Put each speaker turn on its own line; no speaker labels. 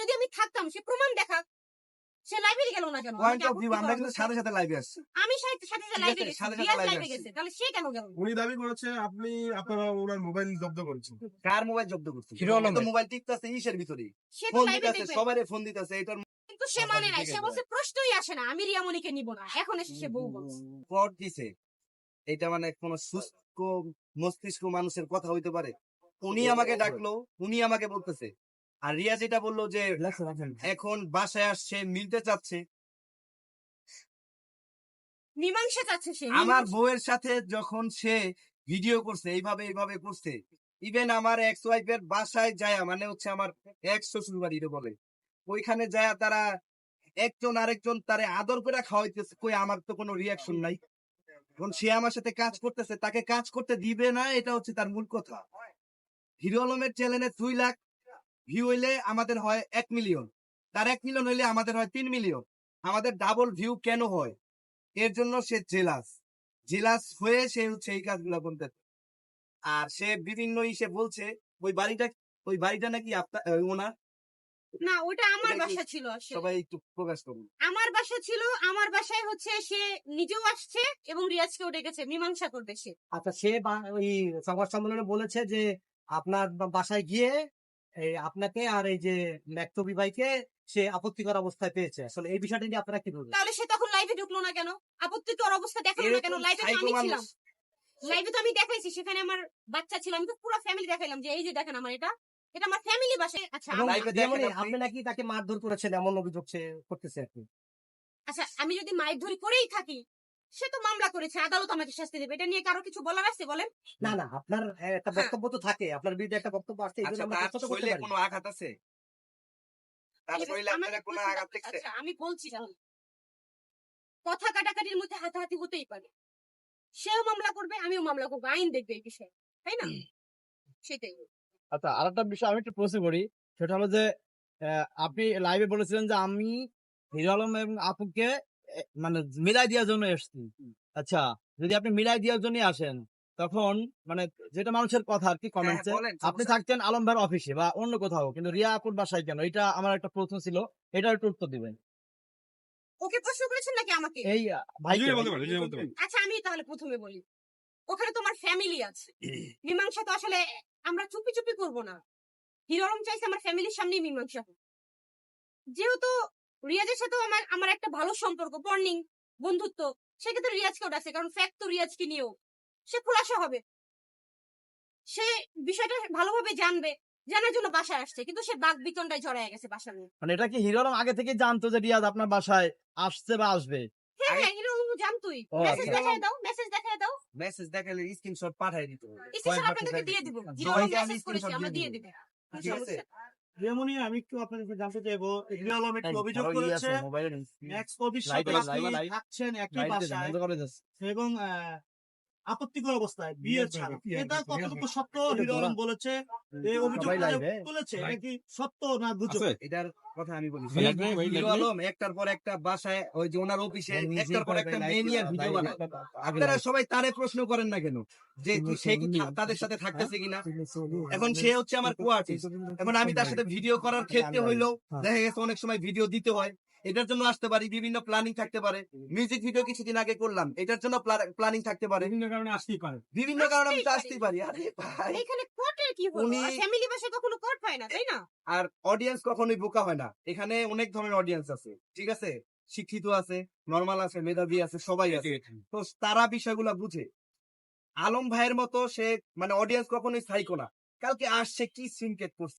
যদি আমি থাকতাম সে প্রমাণ দেখাক। সে লাইভে গেল না কেন?
পয়েন্ট অফ ভিউ আমরা কিন্তু সাথে সাথে লাইভে আসছি।
আমি সাথে সাথে লাইভে গেছি।
সাথে সাথে
লাইভে গেছে। তাহলে সে কেন গেল?
উনি দাবি করেছে আপনি আপনারা ওনার মোবাইল জব্দ করেছেন।
কার মোবাইল জব্দ করছে
হিরো আলমের।
তো মোবাইল ইসের ভিতরে ফোন দিতেছে সবারে ফোন দিতেছে এটার
কিন্তু সে মানে নাই সে বলছে প্রশ্নই আসে না আমি রিয়ামণিকে নিব না। এখন এসে সে বউ বলছে।
দিছে এটা মানে কোন সুস্থ মস্তিষ্ক মানুষের কথা হইতে পারে। উনি আমাকে ডাকলো উনি আমাকে বলতেছে আর রিয়া যেটা বলল যে এখন বাসায় আসছে মিলতে চাচ্ছে।
মীমাংসা চাচ্ছে সে
আমার বউয়ের সাথে যখন সে ভিডিও করছে এইভাবে এইভাবে করছে ইভেন আমার এক্স ওয়াইফের বাসায় যায় মানে হচ্ছে আমার এক্স শ্বশুর বাড়িতে বলে ওইখানে যায় তারা একজন আরেকজন তারে আদর করে খাওয়াইতেছে কই আমার তো কোনো রিয়াকশন নাই। এখন সে আমার সাথে কাজ করতেছে তাকে কাজ করতে দিবে না এটা হচ্ছে তার মূল কথা। হিরো আলমের চ্যানেলে দুই লাখ ভিউ হইলে আমাদের হয় এক মিলিয়ন তার এক মিলিয়ন হইলে আমাদের হয় তিন মিলিয়ন আমাদের ডাবল ভিউ কেন হয়? এর জন্য সে জেলাস জেলাস হয়ে সে হচ্ছে এই কাজগুলো করতে আর সে বিভিন্ন ইসে বলছে ওই বাড়িটা ওই বাড়িটা নাকি আপনার ওনার?
না ওটা আমার বাসা ছিল
সবাই একটু প্রকাশ করুন।
আমার বাসা ছিল আমার বাসায় হচ্ছে সে নিজেও আসছে এবং রিয়াজকেও ডেকেছে মীমাংসা করবে সে।
আচ্ছা সে ওই সম্মেলনে বলেছে যে আপনার বাসায় গিয়ে এই আপনাকে আর এই যে ম্যাক্টবি ভাইকে সে আপত্তিকর অবস্থায় পেয়েছে। আসলে এই বিষয়টা নিয়ে আপনারা কি বলবেন?
তাহলে সে তখন লাইভে ঢুকলো না কেন? আপত্তি তোর অবস্থা দেখাল না কেন? লাইভে তো আমি ছিলাম। লাইভে তো আমি দেখাইছি সেখানে আমার বাচ্চা ছিল। আমি তো পুরো ফ্যামিলি দেখাইলাম যে এই যে দেখেন আমার এটা এটা আমার ফ্যামিলি বাসে। আচ্ছা
আপনি-
নাকি তাকে মারধর করেছেন এমন অভিযোগ সে করতেছে আপনি
আচ্ছা আমি যদি মাইক ধরি করেই থাকি সে তো মামলা করেছে আদালত আমাকে শাস্তি দেবে এটা নিয়ে কারও কিছু বলার আছে বলেন?
না না আপনার একটা বক্তব্য তো থাকে আপনার বিরুদ্ধে একটা বক্তব্য জন্য
আচ্ছা
আমরা করতে পারি।
কোনো আঘাত আছে? তার
এবার
শরীরে আপনারা কোনো আঘাত দেখছে
আচ্ছা আমি বলছি কথা কাটাকাটির মধ্যে হাতাহাতি হতেই পারে। সেও মামলা করবে আমিও মামলা করব আইন দেখবে এই বিষয়ে তাই না? সেটাই
আচ্ছা আরেকটা বিষয় আমি একটু প্রশ্ন করি সেটা হলো যে আহ, আপনি লাইভে বলেছিলেন যে আমি হিরো আলম এবং আপুকে মানে মিলাই দেওয়ার জন্য এসেছি। আচ্ছা যদি আপনি মিলাই দেওয়ার জন্য আসেন তখন মানে যেটা মানুষের কথা আর কি কমেন্টসে
হ্যাঁ,
আপনি থাকতেন আলম ভাইয়ের অফিসে বা অন্য কোথাও কিন্তু রিয়া আপুর বাসায় কেন? এটা আমার একটা প্রশ্ন ছিল এটা একটু উত্তর দিবেন।
ওকে প্রশ্ন করেছেন নাকি আমাকে?
এই
পারে
আচ্ছা আমি তাহলে প্রথমে বলি। ওখানে তোমার ফ্যামিলি আছে। মীমাংসা তো আসলে আমরা চুপি চুপি করব না। হিরোরম চাইছে আমার ফ্যামিলির সামনেই মীমাংসা হোক। যেহেতু রিয়াজের সাথেও আমার আমার একটা ভালো সম্পর্ক বর্নিং বন্ধুত্ব। সেক্ষেত্রে রিয়াজকেও ডাকছে কারণ ফ্যাক্ট তো রিয়াজকে নিয়েও। সে খোলাসা হবে। সে বিষয়টা ভালোভাবে জানবে জানার জন্য বাসায় আসছে কিন্তু সে বাঘ বিতনটায় জড়ায় গেছে বাসা নিয়ে।
মানে এটা কি হিরো আগে থেকে জানতো যে রিয়াজ আপনার বাসায় আসছে বা আসবে?
হ্যাঁ হ্যাঁ হিরোরম জানতুই। মেসেজ
আচ্ছা।
দেখায় দাও মেসেজ দেখায় দাও।
মেসেজ দেখালে স্ক্রিনশট পাঠাই দিত
স্টেশন আপনাদেরকে দিয়ে দিব। হিরোরম মেসেজ করেছি আমরা
দিয়ে। দিবে। ঠিক আছে।
আমি একটু আপনাদের জানতে চাইব রিয়া আলম একটু অভিযোগ করেছে। কবির সাথে আপনি থাকছেন একই বাসায়।
যাচ্ছে।
এবং আহ, আপত্তিকর অবস্থায় বিয়ে ছাড়া। এটা কতটুকু সত্য? হিরো আলম বলেছে
সবাই লাইভে?
তুলেছে এটা কি সত্য না গুজব?
আছে?
এটার কথা আমি বলি।
লাইট নাই, ভাই,
হিরো
লাইট নাই?
আলম একটার পর একটা বাসায় ওই যে ওনার অফিসে একটার পর একটা
লাইট-
ভিডিও বানায়। আপনারা সবাই তারে প্রশ্ন করেন না কেন? যে তুই- সে কি তাদের সাথে থাকতেছে কিনা? এখন সে হচ্ছে আমার কো এখন আমি তার সাথে ভিডিও করার ক্ষেত্রে হইলেও দেখা গেছে অনেক সময় ভিডিও দিতে হয়। এটার জন্য আসতে পারি বিভিন্ন প্ল্যানিং থাকতে পারে। মিউজিক ভিডিও কিছুদিন আগে করলাম এটার জন্য প্ল্যানিং থাকতে পারে।
বিভিন্ন কারণে আসতেই পারে।
বিভিন্ন কারণে আমি আসতেই পারি আরে ভাই।
এখানে কোর্টের কি হলো?
উনি-
ফ্যামিলি বাসায় কখনো কোর্ট হয় না তাই না?
আর অডিয়েন্স কখনোই বোকা হয় না। এখানে অনেক ধরনের অডিয়েন্স আছে ঠিক আছে? শিক্ষিত আছে নর্মাল আছে মেধাবী আছে সবাই আছে। তো তারা বিষয়গুলো বুঝে। আলম ভাইয়ের মতো সে মানে অডিয়েন্স কখনোই সাইকো না। কালকে আসছে কি সিনকেট করছে?